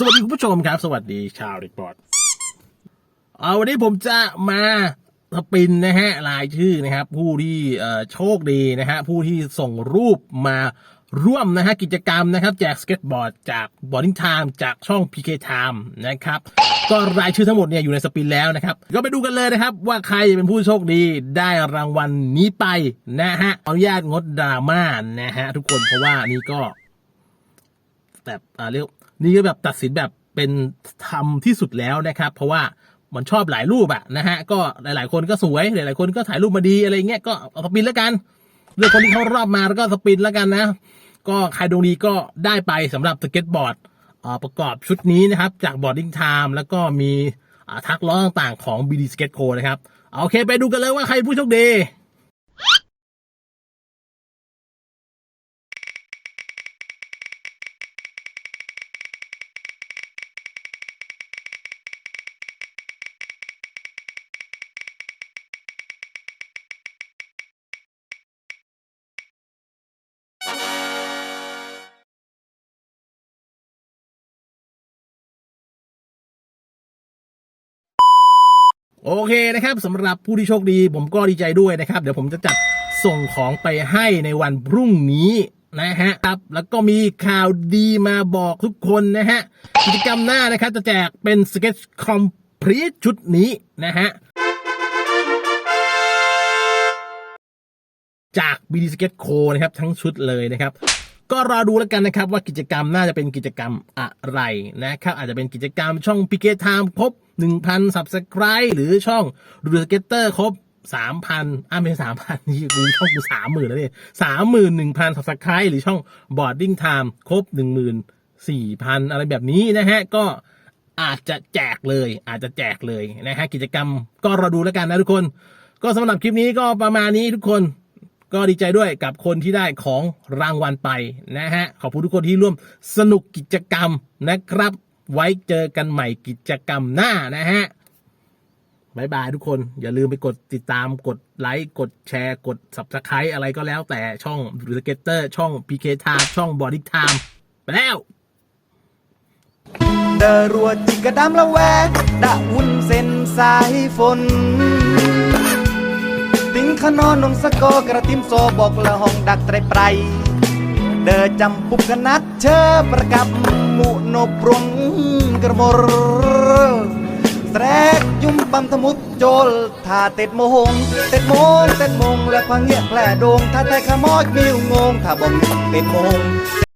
สวัสดีคุณผู้ชมครับ สวัสดีชาวริปอร์ตเอาวันนี้ผมจะมาสปินนะฮะรายชื่อนะครับ ผู้ที่โชคดีนะฮะผู้ที่ส่งรูปมาร่วมนะฮะกิจกรรมนะครับแจกสเก็ตบอร์ดจาก Boarding Time จากช่อง PK Time นะครับก็รายชื่อทั้งหมดเนี่ยอยู่ในสปินแล้วนะครับ ก็ไปดูกันเลยนะครับ ว่าใครเป็นผู้โชคดีได้รางวัลนี้ไปนะฮะเอาอนุญาตงดดราม่านะฮะทุกคนเพราะว่านี่ก็แบบอ่าเรียก นี่ก็แบบตัดสินแบบเป็นธรรมที่สุดแล้วนะครับ เพราะว่ามันชอบหลายรูปอะนะฮะก็หลาย ๆ คนก็สวยหลาย ๆ คนก็ถ่ายรูปมาดีอะไรเงี้ยก็เอาสปินแล้วกันเลือกคนที่เขารอบมาแล้วก็สปินแล้วกันนะ ก็ใครดวงดีก็ได้ไปสำหรับสเก็ตบอร์ดอ่าประกอบชุดนี้นะครับ จาก Boarding Time แล้วก็มีอ่าทักล้อต่างๆของ BD Skate Co นะครับเอาโอเค ไปดูกันเลยว่าใครผู้โชคดี โอเคนะครับสำหรับผู้ที่โชคดี ผมก็ดีใจด้วยนะครับ เดี๋ยวผมจะจัดส่งของไปให้ในวันพรุ่งนี้นะฮะครับแล้วก็มีข่าวดีมาบอกทุกคนนะฮะกิจกรรมหน้านะครับจะแจกเป็นสเก็ตคอมพลีทชุดนี้นะฮะจาก BD Skate Co นะครับ ทั้งชุดเลยนะครับ ก็รอดูแล้วกันนะครับว่ากิจกรรมน่าจะเป็นกิจกรรมอะไรนะครับอาจจะเป็นกิจกรรมช่อง p k Time ครบ 1,000 Subscribe หรือช่องดูสเกตเตอร์ครบ3,000อะไม่สามพันนี่กูช่องกูสามหมื่นแล้วเนี่ยสามหมื่นหนึ่งพัน Subscribe หรือช่อง Boarding Time ครบ14,000อะไรแบบนี้นะฮะ ก็อาจจะแจกเลย อาจจะแจกเลยนะฮะ กิจกรรมก็รอดูแล้วกันนะทุกคน ก็สำหรับคลิปนี้ก็ประมาณนี้ทุกคน ก็ดีใจด้วยกับคนที่ได้ของรางวัลไปนะฮะ ขอบคุณทุกคนที่ร่วมสนุกกิจกรรมนะครับ ไว้เจอกันใหม่กิจกรรมหน้านะฮะบายบายทุกคน อย่าลืมไปกดติดตามกดไลค์กดแชร์ กด subscribe อะไรก็แล้วแต่ช่องดูสเก็ตเตอร์ช่อง PK Time ช่อง Body Time ไปแล้วเดรัวจิกระดำละแวกดะวุ่นเส้นสายฝน ติงขนอนนมสะกอกระติมโซบอกละห้องดักไตรไพรเดอจำปุกกนัดเชอประกับหมุโนปรงกระมรแตรกยุ่มปั๊มทมุดโจลถ้าเต็ดโมงเต็ดโมงเต็ดโ